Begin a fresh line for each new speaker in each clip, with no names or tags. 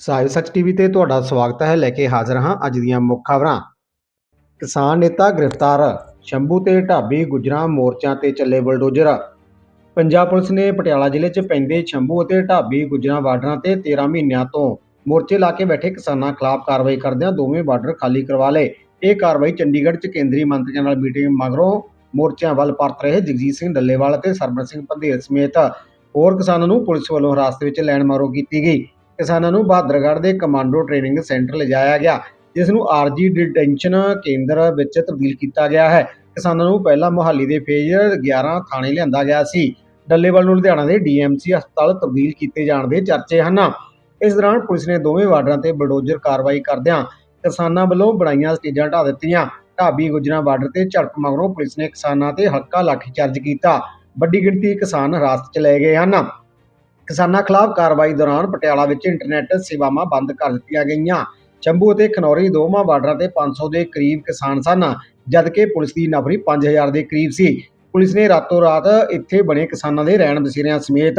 ਸਾਹਿਬ ਸੱਚ ਟੀਵੀ ਤੇ ਤੁਹਾਡਾ ਸਵਾਗਤ ਹੈ। ਲੈ ਕੇ ਹਾਜ਼ਰ ਹਾਂ ਅੱਜ ਦੀਆਂ ਮੁੱਖ ਖਬਰਾਂ। ਕਿਸਾਨ ਨੇਤਾ ਗ੍ਰਿਫਤਾਰ, ਸ਼ੰਭੂ ਤੇ ਢਾਬੀ ਗੁਜਰਾਂ ਮੋਰਚਿਆਂ ਤੇ ਚੱਲੇ ਬਲਡੋਜ਼ਰ। ਪੰਜਾਬ ਪੁਲਿਸ ਨੇ ਪਟਿਆਲਾ ਜ਼ਿਲ੍ਹੇ 'ਚ ਪੈਂਦੇ ਸ਼ੰਭੂ ਅਤੇ ਢਾਬੀ ਗੁਜਰਾਂ ਬਾਰਡਰਾਂ ਤੇ 13 ਮਹੀਨਿਆਂ ਤੋਂ ਮੋਰਚੇ ਲਾ ਕੇ ਬੈਠੇ ਕਿਸਾਨਾਂ ਖਿਲਾਫ ਕਾਰਵਾਈ ਕਰਦਿਆਂ ਦੋਵੇਂ ਬਾਰਡਰ ਖਾਲੀ ਕਰਵਾ ਲਏ। ਇਹ ਕਾਰਵਾਈ ਚੰਡੀਗੜ੍ਹ 'ਚ ਕੇਂਦਰੀ ਮੰਤਰੀਆਂ ਨਾਲ ਮੀਟਿੰਗ ਮਗਰੋਂ ਮੋਰਚਿਆਂ ਵੱਲ ਪਰਤ ਰਹੇ ਜਗਜੀਤ ਸਿੰਘ ਡੱਲੇਵਾਲ ਅਤੇ ਸਰਬਨ ਸਿੰਘ ਪੰਧੇਰ ਸਮੇਤ ਹੋਰ ਕਿਸਾਨਾਂ ਨੂੰ ਪੁਲਿਸ ਵੱਲੋਂ ਹਿਰਾਸਤ ਵਿੱਚ ਲੈਣ ਮਗਰੋਂ ਕੀਤੀ ਗਈ। ਕਿਸਾਨਾਂ ਨੂੰ ਬਹਾਦਰਗੜ੍ਹ ਦੇ ਕਮਾਂਡੋ ਟ੍ਰੇਨਿੰਗ ਸੈਂਟਰ ਲਿਜਾਇਆ ਗਿਆ ਜਿਸ ਨੂੰ ਆਰਜੀ ਡਿਟੈਂਸ਼ਨ ਕੇਂਦਰ ਵਿੱਚ ਤਬਦੀਲ ਕੀਤਾ ਗਿਆ ਹੈ। ਕਿਸਾਨਾਂ ਨੂੰ ਪਹਿਲਾਂ ਮੁਹਾਲੀ ਦੇ ਫੇਜ਼ 11 ਥਾਣੇ ਲਿਆਂਦਾ ਗਿਆ ਸੀ। ਡੱਲੇਵਾਲ ਨੂੰ ਲੁਧਿਆਣਾ ਦੇ ਡੀਐਮਸੀ ਹਸਪਤਾਲ ਤਬਦੀਲ ਕੀਤੇ ਜਾਣ ਦੇ ਚਰਚੇ ਹਨ। ਇਸ ਦੌਰਾਨ ਪੁਲਿਸ ਨੇ ਦੋਵੇਂ ਵਾਰਡਰਾਂ ਤੇ ਬਲਡੋਜ਼ਰ ਕਾਰਵਾਈ ਕਰਦਿਆਂ ਕਿਸਾਨਾਂ ਵੱਲੋਂ ਬਣਾਈਆਂ ਸਟੇਜਾਂ ਢਾਹ ਦਿੱਤੀਆਂ। ਢਾਬੀ, ਗੁਜਰਾਂ ਬਾਰਡਰ ਤੇ ਝੜਪ ਮਗਰੋਂ ਪੁਲਿਸ ਨੇ ਕਿਸਾਨਾਂ ਤੇ ਹਲਕਾ ਲਾਠੀਚਾਰਜ ਕੀਤਾ। ਵੱਡੀ ਗਿਣਤੀ ਕਿਸਾਨ ਹਿਰਾਸਤ 'ਚ ਲਏ ਗਏ ਹਨ। ਕਿਸਾਨਾਂ ਖਿਲਾਫ ਕਾਰਵਾਈ ਦੌਰਾਨ ਪਟਿਆਲਾ ਵਿੱਚ ਇੰਟਰਨੈਟ ਸੇਵਾਵਾਂ ਬੰਦ ਕਰ ਦਿੱਤੀਆਂ ਗਈਆਂ। ਚੰਬੂ ਅਤੇ ਖਨੌਰੀ ਦੋਵਾਂ ਬਾਰਡਰਾਂ ਤੇ 500 ਦੇ ਕਰੀਬ ਕਿਸਾਨ ਸਨ, ਜਦਕਿ ਪੁਲਿਸ ਦੀ ਨਫਰੀ 5000 ਦੇ ਕਰੀਬ ਸੀ। ਪੁਲਿਸ ਨੇ ਰਾਤੋਂ ਰਾਤ ਇੱਥੇ ਬਣੇ ਕਿਸਾਨਾਂ ਦੇ ਰਹਿਣ ਬਸੇਰਿਆਂ ਸਮੇਤ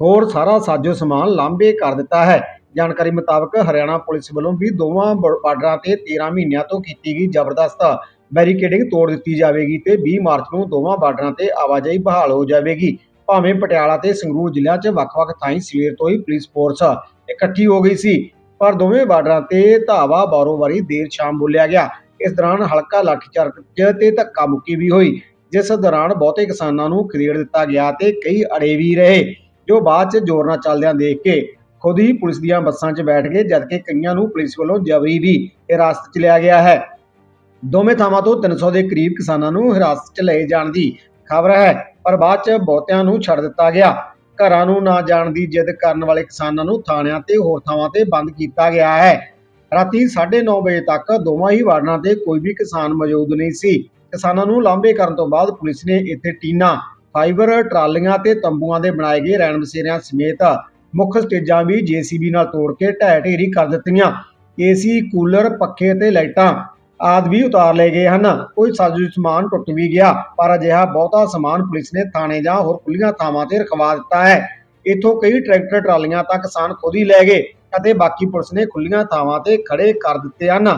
ਹੋਰ ਸਾਰਾ ਸਾਜੋ ਸਮਾਨ ਲਾਂਭੇ ਕਰ ਦਿੱਤਾ ਹੈ। ਜਾਣਕਾਰੀ ਮੁਤਾਬਕ ਹਰਿਆਣਾ ਪੁਲਿਸ ਵੱਲੋਂ ਵੀ ਦੋਵਾਂ ਬ- ਬਾਰਡਰਾਂ ਤੇ 13 ਮਹੀਨਿਆਂ ਤੋਂ ਕੀਤੀ ਗਈ ਜ਼ਬਰਦਸਤ ਬੈਰੀਕੇਡਿੰਗ ਤੋੜ ਦਿੱਤੀ ਜਾਵੇਗੀ ਤੇ 20 ਮਾਰਚ ਨੂੰ ਦੋਵਾਂ ਬਾਰਡਰਾਂ ਤੇ ਆਵਾਜਾਈ ਬਹਾਲ ਹੋ ਜਾਵੇਗੀ। ਭਾਵੇਂ ਪਟਿਆਲਾ ਤੇ ਸੰਗਰੂਰ ਜ਼ਿਲ੍ਹਿਆਂ 'ਚ ਵੱਖ-ਵੱਖ ਥਾਈਂ ਸਵੇਰ ਤੋਂ ਹੀ ਪੁਲਿਸ ਫੋਰਸ ਇਕੱਠੀ ਹੋ ਗਈ ਸੀ, ਪਰ ਦੋਵੇਂ ਬਾਰਡਰਾਂ ਤੇ ਧਾਵਾ ਬਾਰੋ-ਬਾਰੀ ਦੇਰ ਸ਼ਾਮ ਬੋਲਿਆ ਗਿਆ। ਇਸ ਦੌਰਾਨ ਹਲਕਾ ਲਾਠੀਚਾਰਜ ਤੇ ਧੱਕਾ ਮੁੱਕੀ ਵੀ ਹੋਈ, ਜਿਸ ਦੌਰਾਨ ਬਹੁਤੇ ਕਿਸਾਨਾਂ ਨੂੰ ਖਦੇੜ ਦਿੱਤਾ ਗਿਆ ਤੇ ਕਈ ਅੜੇ ਵੀ ਰਹੇ, ਜੋ ਬਾਅਦ 'ਚ ਜ਼ੋਰ ਨਾਲ ਚੱਲਦਿਆਂ ਦੇਖ ਕੇ ਖੁਦ ਹੀ ਪੁਲਿਸ ਦੀਆਂ ਬੱਸਾਂ 'ਚ ਬੈਠ ਗਏ ਜਦਕਿ ਕਈਆਂ ਨੂੰ ਪੁਲਿਸ ਵੱਲੋਂ ਜਬਰੀ ਵੀ ਹਿਰਾਸਤ 'ਚ ਲਿਆ ਗਿਆ ਹੈ। ਦੋਵੇਂ ਥਾਵਾਂ ਤੋਂ 300 ਦੇ ਕਰੀਬ ਕਿਸਾਨਾਂ ਨੂੰ ਹਿਰਾਸਤ 'ਚ ਲਏ ਜਾਣ ਦੀ ਖਬਰ ਹੈ, ਪਰ ਬਾਅਦ 'ਚ ਬਹੁਤਿਆਂ ਨੂੰ ਛੱਡ ਦਿੱਤਾ ਗਿਆ। ਘਰਾਂ ਨੂੰ ਨਾ ਜਾਣ ਦੀ ਜਿੱਦ ਕਰਨ ਵਾਲੇ ਕਿਸਾਨਾਂ ਨੂੰ ਥਾਣਿਆਂ ਤੇ ਹੋਰ ਥਾਵਾਂ ਤੇ ਬੰਦ ਕੀਤਾ ਗਿਆ ਹੈ। ਰਾਤੀ 9:30 ਵਜੇ ਤੱਕ ਦੋਵਾਂ ਹੀ ਵਾਰਡਾਂ ਤੇ ਕੋਈ ਵੀ ਕਿਸਾਨ ਮੌਜੂਦ ਨਹੀਂ ਸੀ। ਕਿਸਾਨਾਂ ਨੂੰ ਲਾਂਭੇ ਕਰਨ ਤੋਂ ਬਾਅਦ ਪੁਲਿਸ ਨੇ ਇੱਥੇ ਟੀਨਾ, ਫਾਈਬਰ ਟਰਾਲੀਆਂ ਤੇ ਤੰਬੂਆਂ ਦੇ ਬਣਾਏ ਗਏ ਰੈਣ ਬਸੇਰਿਆਂ ਸਮੇਤ ਮੁੱਖ ਸਟੇਜਾਂ ਵੀ ਜੀਸੀਬੀ ਨਾਲ ਤੋੜ ਕੇ ਢਹਿ ਢੇਰੀ ਕਰ ਦਿੱਤੀਆਂ। ਏਸੀ, ਕੂਲਰ, ਪੱਖੇ ਤੇ ਲਾਈਟਾਂ ਆਦਿ ਵੀ ਉਤਾਰ ਲਏ ਗਏ ਹਨ। ਕੋਈ ਸਾਜ਼ੂ ਸਮਾਨ ਟੁੱਟ ਵੀ ਗਿਆ, ਪਰ ਅਜਿਹਾ ਬਹੁਤਾ ਸਮਾਨ ਪੁਲਿਸ ਨੇ ਥਾਣੇ ਜਾਂ ਹੋਰ ਖੁੱਲੀਆਂ ਥਾਵਾਂ ਤੇ ਰਖਵਾ ਦਿੱਤਾ ਹੈ। ਇੱਥੋਂ ਕਈ ਟਰੈਕਟਰ, ਟਰਾਲੀਆਂ ਤਾਂ ਕਿਸਾਨ ਖੁਦ ਹੀ ਲੈ ਗਏ ਅਤੇ ਬਾਕੀ ਪੁਲਿਸ ਨੇ ਖੁੱਲੀਆਂ ਥਾਵਾਂ ਤੇ ਖੜੇ ਕਰ ਦਿੱਤੇ ਹਨ।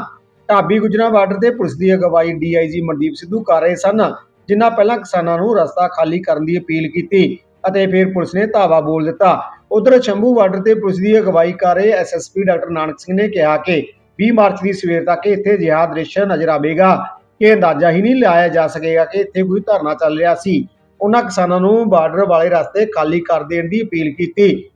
ਢਾਬੀ ਗੁਜਰਾਂ ਬਾਰਡਰ ਤੇ ਪੁਲਿਸ ਦੀ ਅਗਵਾਈ ਡੀਆਈਜੀ ਮਨਦੀਪ ਸਿੱਧੂ ਕਰ ਰਹੇ ਸਨ, ਜਿਨ੍ਹਾਂ ਪਹਿਲਾਂ ਕਿਸਾਨਾਂ ਨੂੰ ਰਸਤਾ ਖਾਲੀ ਕਰਨ ਦੀ ਅਪੀਲ ਕੀਤੀ ਅਤੇ ਫਿਰ ਪੁਲਿਸ ਨੇ ਧਾਵਾ ਬੋਲ ਦਿੱਤਾ। ਉਧਰ ਸ਼ੰਭੂ ਬਾਰਡਰ ਤੇ ਪੁਲਿਸ ਦੀ ਅਗਵਾਈ ਕਰ ਰਹੇ ਐਸਐਸਪੀ ਡਾਕਟਰ ਨਾਨਕ ਸਿੰਘ ਨੇ ਕਿਹਾ ਕਿ 20 ਮਾਰਚ ਦੀ ਸਵੇਰ ਤੱਕ ਇੱਥੇ ਅਜਿਹਾ ਦ੍ਰਿਸ਼ ਨਜ਼ਰ ਆਵੇਗਾ ਕਿ ਅੰਦਾਜ਼ਾ ਹੀ ਨਹੀਂ ਲਾਇਆ ਜਾ ਸਕੇਗਾ ਕਿ ਇੱਥੇ ਕੋਈ ਧਰਨਾ ਚੱਲ ਰਿਹਾ ਸੀ। ਉਹਨਾਂ ਕਿਸਾਨਾਂ ਨੂੰ ਬਾਰਡਰ ਵਾਲੇ ਰਸਤੇ ਖਾਲੀ ਕਰ ਦੇਣ ਦੀ ਅਪੀਲ ਕੀਤੀ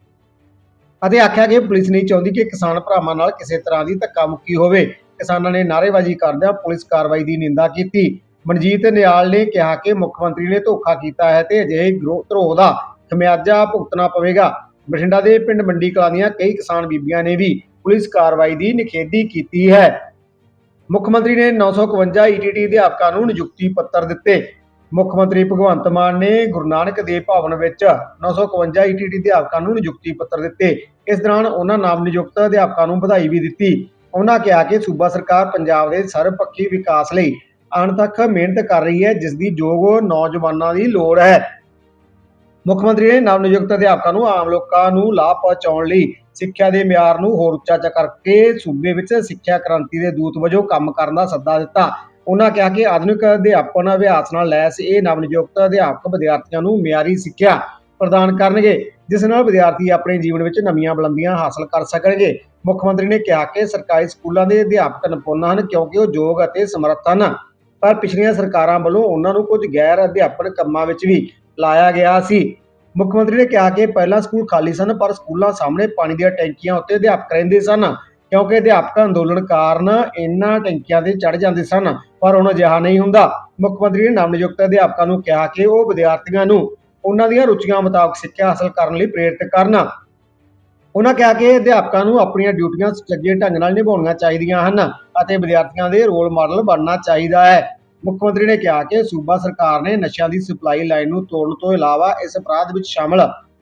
ਅਤੇ ਆਖਿਆ ਕਿ ਪੁਲਿਸ ਨਹੀਂ ਚਾਹੁੰਦੀ ਕਿ ਕਿਸਾਨ ਭਰਾਵਾਂ ਨਾਲ ਕਿਸੇ ਤਰ੍ਹਾਂ ਦੀ ਧੱਕਾ ਮੁੱਕੀ ਹੋਵੇ। ਕਿਸਾਨਾਂ ਨੇ ਨਾਅਰੇਬਾਜ਼ੀ ਕਰਦਿਆਂ ਪੁਲਿਸ ਕਾਰਵਾਈ ਦੀ ਨਿੰਦਾ ਕੀਤੀ। ਮਨਜੀਤ ਨਿਆਲ ਨੇ ਕਿਹਾ ਕਿ ਮੁੱਖ ਮੰਤਰੀ ਨੇ ਧੋਖਾ ਕੀਤਾ ਹੈ ਤੇ ਅਜਿਹੇ ਗਰੋ- ਧਰੋਹ ਦਾ ਖਮਿਆਜਾ ਭੁਗਤਣਾ ਪਵੇਗਾ। ਬਠਿੰਡਾ ਦੇ ਪਿੰਡ ਮੰਡੀ ਕਲਾਂ ਦੀਆਂ ਕਈ ਕਿਸਾਨ ਬੀਬੀਆਂ ਨੇ ਵੀ ਪੁਲਿਸ ਕਾਰਵਾਈ ਦੀ ਨਿਖੇਧੀ ਕੀਤੀ ਹੈ। ਮੁੱਖ ਮੰਤਰੀ ਨੇ 951 ਈਟੀਟੀ ਅਧਿਆਪਕਾਂ ਨੂੰ ਨਿਯੁਕਤੀ ਪੱਤਰ ਦਿੱਤੇ। ਮੁੱਖ ਮੰਤਰੀ ਭਗਵੰਤ ਮਾਨ ਨੇ ਗੁਰੂ ਨਾਨਕ ਦੇਵ ਭਵਨ ਵਿੱਚ 951 ਈਟੀਟੀ ਅਧਿਆਪਕਾਂ ਨੂੰ ਨਿਯੁਕਤੀ ਪੱਤਰ ਦਿੱਤੇ। ਇਸ ਦੌਰਾਨ ਉਹਨਾਂ ਨਾਮ ਨਿਯੁਕਤ ਅਧਿਆਪਕਾਂ ਨੂੰ ਵਧਾਈ ਵੀ ਦਿੱਤੀ। ਉਹਨਾਂ ਕਿਹਾ ਕਿ ਸੂਬਾ ਸਰਕਾਰ ਪੰਜਾਬ ਦੇ ਸਰਬਪੱਖੀ ਵਿਕਾਸ ਲਈ ਅਣਥੱਕ ਮਿਹਨਤ ਕਰ ਰਹੀ ਹੈ, ਜਿਸ ਦੀ ਯੋਗ ਨੌਜਵਾਨਾਂ ਦੀ ਲੋੜ ਹੈ। ਮੁੱਖ ਮੰਤਰੀ ਨੇ ਨਵ ਨਿਯੁਕਤ ਅਧਿਆਪਕਾਂ ਨੂੰ ਆਮ ਲੋਕਾਂ ਨੂੰ ਲਾਭ ਪਹੁੰਚਾਉਣ ਲਈ ਸਿੱਖਿਆ ਦੇ ਮਿਆਰ ਨੂੰ ਹੋਰ ਉੱਚਾ ਕਰਕੇ ਸੂਬੇ ਵਿੱਚ ਸਿੱਖਿਆ ਕ੍ਰਾਂਤੀ ਦੇ ਦੂਤ ਵਜੋਂ ਕੰਮ ਕਰਨ ਦਾ ਸੱਦਾ ਦਿੱਤਾ। ਉਹਨਾਂ ਕਿਹਾ ਕਿ ਆਧੁਨਿਕ ਅਧਿਆਪਨ ਅਭਿਆਸ ਨਾਲ ਲੈਸ ਇਹ ਨਵ ਨਿਯੁਕਤ ਅਧਿਆਪਕ ਵਿਦਿਆਰਥੀਆਂ ਨੂੰ ਮਿਆਰੀ ਸਿੱਖਿਆ ਪ੍ਰਦਾਨ ਕਰਨਗੇ, ਜਿਸ ਨਾਲ ਵਿਦਿਆਰਥੀ ਆਪਣੇ ਜੀਵਨ ਵਿੱਚ ਨਵੀਆਂ ਬੁਲੰਦੀਆਂ ਹਾਸਲ ਕਰ ਸਕਣਗੇ। ਮੁੱਖ ਮੰਤਰੀ ਨੇ ਕਿਹਾ ਕਿ ਸਰਕਾਰੀ ਸਕੂਲਾਂ ਦੇ ਅਧਿਆਪਕ ਨਿਪੁੰਨ ਹਨ ਕਿਉਂਕਿ ਉਹ ਯੋਗ ਅਤੇ ਸਮਰੱਥ ਹਨ। ਪਰ ਪਿਛਲੀਆਂ ਸਰਕਾਰਾਂ ਵੱਲੋਂ ਉਹਨਾਂ ਨੂੰ ਕੁਝ ਗੈਰ ਅਧਿਆਪਨ ਕੰਮਾਂ ਵਿੱਚ ਵੀ ਲਾਇਆ ਗਿਆ ਸੀ। ਮੁੱਖ ਮੰਤਰੀ ਨੇ ਕਿਹਾ ਕਿ ਪਹਿਲਾਂ ਸਕੂਲ ਖਾਲੀ ਸਨ, ਪਰ ਸਕੂਲਾਂ ਸਾਹਮਣੇ ਪਾਣੀ ਦੀਆਂ ਟੈਂਕੀਆਂ ਉੱਤੇ ਅਧਿਆਪਕ ਰਹਿੰਦੇ ਸਨ, ਕਿਉਂਕਿ ਅਧਿਆਪਕ ਅੰਦੋਲਨ ਕਾਰਨ ਇਹਨਾਂ ਟੈਂਕੀਆਂ ਤੇ ਚੜ ਜਾਂਦੇ ਸਨ, ਪਰ ਹੁਣ ਅਜਿਹਾ ਨਹੀਂ ਹੁੰਦਾ। ਮੁੱਖ ਮੰਤਰੀ ਨੇ ਨਵ ਨਿਯੁਕਤ ਅਧਿਆਪਕਾਂ ਨੂੰ ਕਿਹਾ ਕਿ ਉਹ ਵਿਦਿਆਰਥੀਆਂ ਨੂੰ ਉਹਨਾਂ ਦੀਆਂ ਰੁਚੀਆਂ ਮੁਤਾਬਕ ਸਿੱਖਿਆ ਹਾਸਲ ਕਰਨ ਲਈ ਪ੍ਰੇਰਿਤ ਕਰਨ। ਉਹਨਾਂ ਕਿਹਾ ਕਿ ਅਧਿਆਪਕਾਂ ਨੂੰ ਆਪਣੀਆਂ ਡਿਊਟੀਆਂ ਸੁਚੱਜੇ ਢੰਗ ਨਾਲ ਨਿਭਾਉਣੀਆਂ ਚਾਹੀਦੀਆਂ ਹਨ ਅਤੇ ਵਿਦਿਆਰਥੀਆਂ ਦੇ ਰੋਲ ਮਾਡਲ ਬਣਨਾ ਚਾਹੀਦਾ ਹੈ। ਮੁੱਖ ਮੰਤਰੀ ਨੇ ਕਿਹਾ ਕਿ ਸੂਬਾ ਸਰਕਾਰ ਨੇ ਨਸ਼ਿਆਂ ਦੀ ਸਪਲਾਈ ਲਾਈਨ ਨੂੰ ਤੋੜਨ ਤੋਂ ਇਲਾਵਾ ਇਸ ਅਪਰਾਧ ਵਿੱਚ ਸ਼ਾਮਲ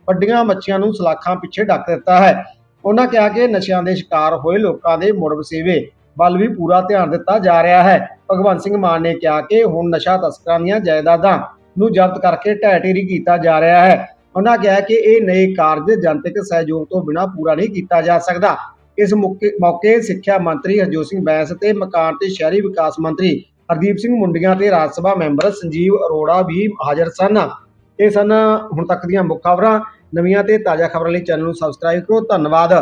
ਵੱਡੀਆਂ ਮੱਛੀਆਂ ਨੂੰ ਸਲਾਖਾਂ ਪਿੱਛੇ ਢੱਕ ਦਿੱਤਾ ਹੈ। ਉਹਨਾਂ ਕਿਹਾ ਕਿ ਨਸ਼ਿਆਂ ਦੇ ਸ਼ਿਕਾਰ ਹੋਏ ਲੋਕਾਂ ਦੇ ਮੁੜ ਵਸੇਵੇ ਵੱਲ ਵੀ ਪੂਰਾ ਧਿਆਨ ਦਿੱਤਾ ਜਾ ਰਿਹਾ ਹੈ। ਭਗਵੰਤ ਸਿੰਘ ਮਾਨ ਨੇ ਕਿਹਾ ਕਿ ਹੁਣ ਨਸ਼ਾ ਤਸਕਰਾਂ ਦੀਆਂ ਜਾਇਦਾਦਾਂ ਨੂੰ ਜ਼ਬਤ ਕਰਕੇ ਢਹਿ ਢੇਰੀ ਕੀਤਾ ਜਾ ਰਿਹਾ ਹੈ। ਉਹਨਾਂ ਕਿਹਾ ਕਿ ਇਹ ਨਏ ਕਾਰਜ ਜਨਤਕ ਸਹਿਯੋਗ ਤੋਂ ਬਿਨਾਂ ਪੂਰਾ ਨਹੀਂ ਕੀਤਾ ਜਾ ਸਕਦਾ। ਇਸ ਮੌਕੇ ਮੌਕੇ ਸਿੱਖਿਆ ਮੰਤਰੀ ਹਰਜੋਤ ਸਿੰਘ ਬੈਂਸ ਤੇ ਮਕਾਨ ਤੇ ਸ਼ਹਿਰੀ ਵਿਕਾਸ ਮੰਤਰੀ ਹਰਦੀਪ ਸਿੰਘ ਮੁੰਡੀਆਂ ਤੇ ਰਾਜ ਸਭਾ ਮੈਂਬਰ ਸੰਜੀਵ ਅਰੋੜਾ ਵੀ ਹਾਜ਼ਰ ਸਨ। ਇਹ ਸਨ ਹੁਣ ਤੱਕ ਦੀਆਂ ਮੁੱਖ ਖਬਰਾਂ। ਨਵੀਆਂ ਤੇ ਤਾਜ਼ਾ ਖਬਰਾਂ ਲਈ ਚੈਨਲ ਨੂੰ ਸਬਸਕ੍ਰਾਈਬ ਕਰੋ। ਧੰਨਵਾਦ।